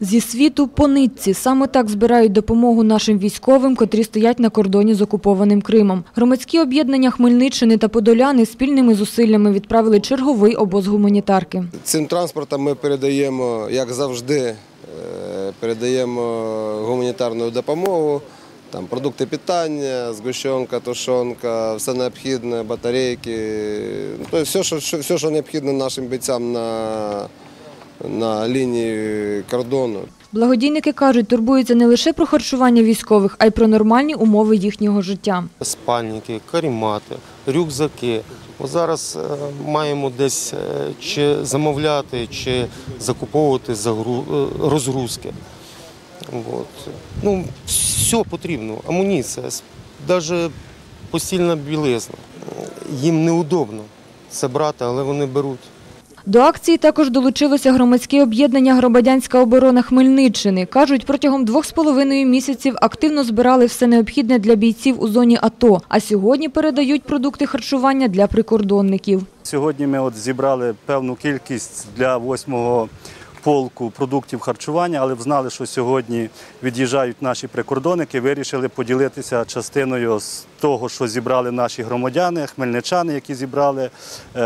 Зі світу по нитці саме так збирають допомогу нашим військовим, котрі стоять на кордоні з окупованим Кримом. Громадські об'єднання Хмельниччини та Подоляни спільними зусиллями відправили черговий обоз гуманітарки. Цим транспортом ми передаємо, як завжди, е, передаємо гуманітарну допомогу, там продукти питання, згущенка, тушонка, все необхідне, батарейки. Ну, все, що- все, що необхідно нашим бійцям на, на лінії кордону. Благодійники кажуть, турбуються не лише про харчування військових, а й про нормальні умови їхнього життя. спальники, карімати, рюкзаки. От зараз е, маємо десь е, чи замовляти, чи закуповувати загру- е, розгрузки. От. Ну, все потрібно, амуніція, навіть постільна білизна. Їм неудобно це брати, але вони беруть. До акції також долучилося громадське об'єднання «Громадянська оборона Хмельниччини». Кажуть, протягом двох з половиною місяців активно збирали все необхідне для бійців у зоні АТО, а сьогодні передають продукти харчування для прикордонників. Сьогодні ми от зібрали певну кількість для восьмого полку продуктів харчування, але знали, що сьогодні від'їжджають наші прикордонники, вирішили поділитися частиною з того, що зібрали наші громадяни, хмельничани, які зібрали е,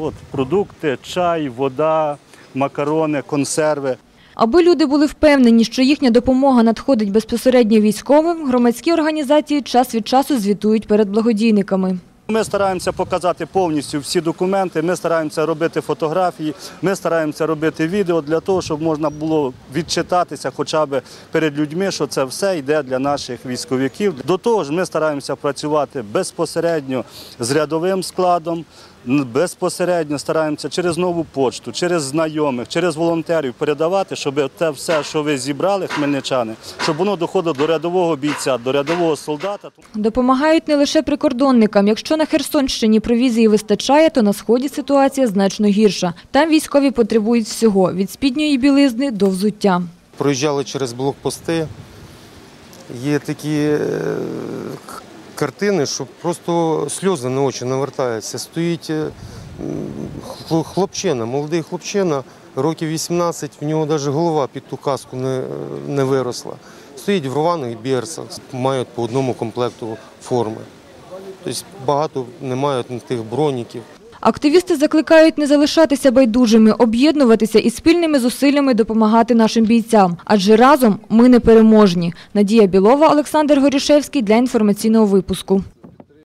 от, продукти, чай, вода, макарони, консерви. Аби люди були впевнені, що їхня допомога надходить безпосередньо військовим, громадські організації час від часу звітують перед благодійниками. Ми стараємося показати повністю всі документи, ми стараємося робити фотографії, ми стараємося робити відео для того, щоб можна було відчитатися хоча б перед людьми, що це все йде для наших військовиків. До того ж, ми стараємося працювати безпосередньо з рядовим складом, безпосередньо стараємося через нову почту, через знайомих, через волонтерів передавати, щоб те все, що ви зібрали, хмельничани, щоб воно доходило до рядового бійця, до рядового солдата. Допомагають не лише прикордонникам. Якщо на Херсонщині провізії вистачає, то на сході ситуація значно гірша. Там військові потребують всього – від спідньої білизни до взуття. проїжджали через блокпости. Є такі е, картини, що просто сльози на очі навертаються. Стоїть хло- хлопчина, молодий хлопчина, років 18, в нього навіть голова під ту каску не, не виросла. Стоїть в рваних берцах, мають по одному комплекту форми. Тобто багато не мають тих броніків. Активісти закликають не залишатися байдужими, об'єднуватися і спільними зусиллями допомагати нашим бійцям. Адже разом ми не переможні. Надія Білова, Олександр Горішевський для інформаційного випуску.